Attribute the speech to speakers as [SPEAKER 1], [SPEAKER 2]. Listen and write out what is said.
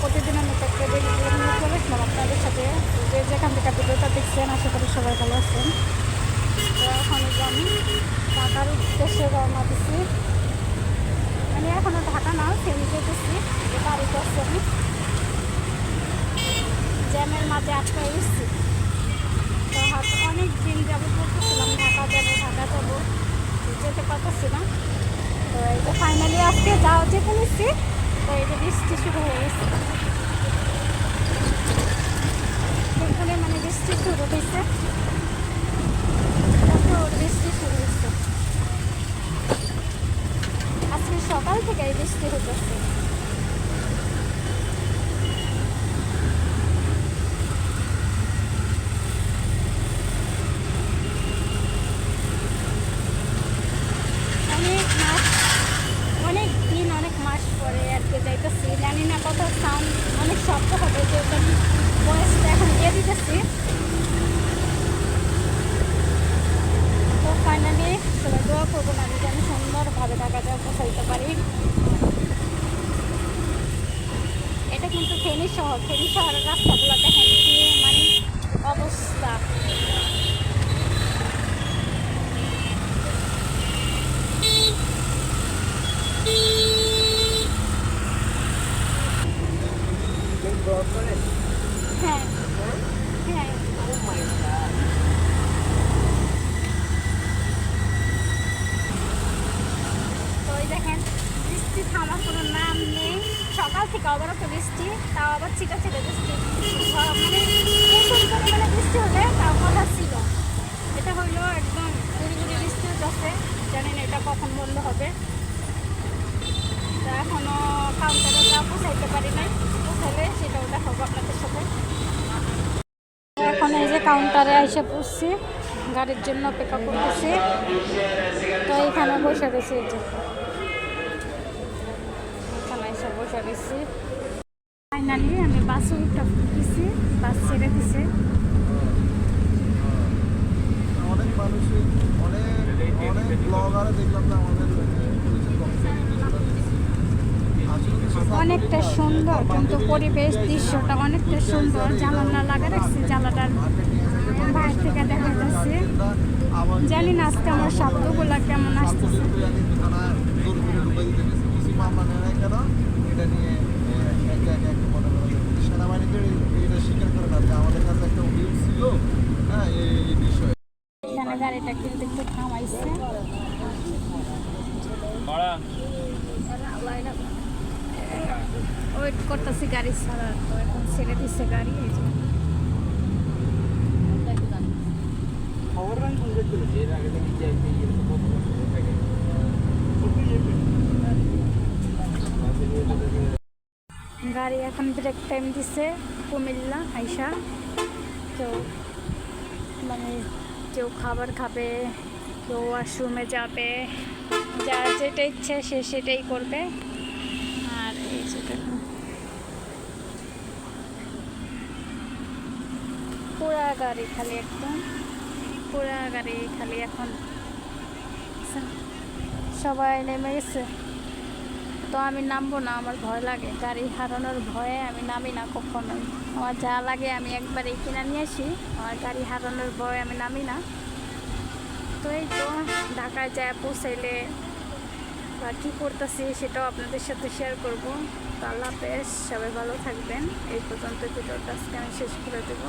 [SPEAKER 1] প্রতিদিনের মতো চলে আসলাম। আপনাদের সাথে যে যেখান থেকে ভিডিওটা দেখছেন, আশা করি সবাই ভালো আছেন। তো এখন আমি ঢাকার উদ্দেশ্যে রওনা দিচ্ছি আমি এখনও ঢাকা না ফেরি যেতেছি। বাড়িতে আসছি আমি। জ্যামের মাঝে আটকা এসেছি তো হয়তো অনেক দিন যাব বলতেছিলাম, ঢাকা যাব ঢাকা যাব। যেতে পারতেছি না। তো এই যে ফাইনালি আজকে যাওয়া যেতে নিচ্ছি তো এই যে বৃষ্টি শুরু হয়ে গেছে। এখানে মানে বৃষ্টি শুরু হয়েছে প্রচুর বৃষ্টি শুরু হয়েছে আজকে সকাল থেকে এই বৃষ্টি হতেছে অনেক মাস অনেক দিন অনেক মাস পরে আর কি যাইতেছি জানি না কত সাউন্ড অনেক শব্দ হবে যে আমি বয়সটা এখন দিয়ে দিতেছি। তো ফাইনালি সবাই দোয়া করব না যেন সুন্দরভাবে টাকা দেওয়া পৌঁছাইতে পারি। এটা কিন্তু ফেনী শহর, ফেনী শহরের রাস্তাগুলো দেখেন মানে অবস্থা। হ্যাঁ হ্যাঁ তো ওই দেখেন বৃষ্টি থামার কোনো নাম নেই সকাল থেকে অবরত বৃষ্টি তাও আবার ছিটা ছিটা বৃষ্টি মানে প্রচুর পরিমাণে বৃষ্টি হলে তাও কথা ছিল এটা হইল একদম গুড়ি গুড়ি বৃষ্টি হচ্ছে জানি না এটা কখন বন্ধ হবে তা এখনও কাউন্টারে যা পৌঁছাইতে পারি নাই পৌঁছালে সেটাও দেখাবো আপনাদের সাথে। এখন এই যে কাউন্টারে এসে পড়ছি, গাড়ির জন্য অপেক্ষা করতেছি। তো এখানে বসে রয়েছি এই যে। এখানে এসে বসে রয়েছি। ফাইনালি আমি বাসে উঠে দিছি বাস ছেড়ে দিছে।
[SPEAKER 2] অনেক মানুষই, অনেক অনেক ব্লগারে দেখলাম যে আমাদের।
[SPEAKER 1] অনেকটা সুন্দর কিন্তু পরিবেশ দৃশ্যটা অনেকটা সুন্দর। জানালা লাগা রাখছি জানালার বাইরে থেকে দেখা যাচ্ছে। জানি না আজকে আমার শব্দগুলো কেমন আসতেছে। এখানে গাড়িটা কিন্তু একটু থামাইছে। ওয়েট করতেছি গাড়ি ছাড়ার তো এখন ছেড়ে দিচ্ছে গাড়ি এই যে। গাড়ি এখন ব্রেক টাইম দিছে কুমিল্লা আইসা। কেউ মানে কেউ খাবার খাবে কেউ ওয়াশরুমে যাবে যার যেটা ইচ্ছে সে সেটাই করবে। পুরা গাড়ি খালি একদম। পুরা গাড়ি খালি এখন। সবাই নেমে গেছে তো আমি নামবো না, আমার ভয় লাগে। গাড়ি হারানোর ভয়ে আমি নামি না কখনোই। আমার যা লাগে আমি একবারেই কিনে নিয়ে আসি। আমার গাড়ি হারানোর ভয়ে আমি নামি না। তো এই তো ঢাকায় যায় পৌঁছাইলে বা কী করতেছি সেটাও আপনাদের সাথে শেয়ার করব। তো আল্লাহ হাফেজ, সবাই ভালো থাকবেন। এই পর্যন্ত ভিডিওটা আজকে আমি শেষ করে দেবো।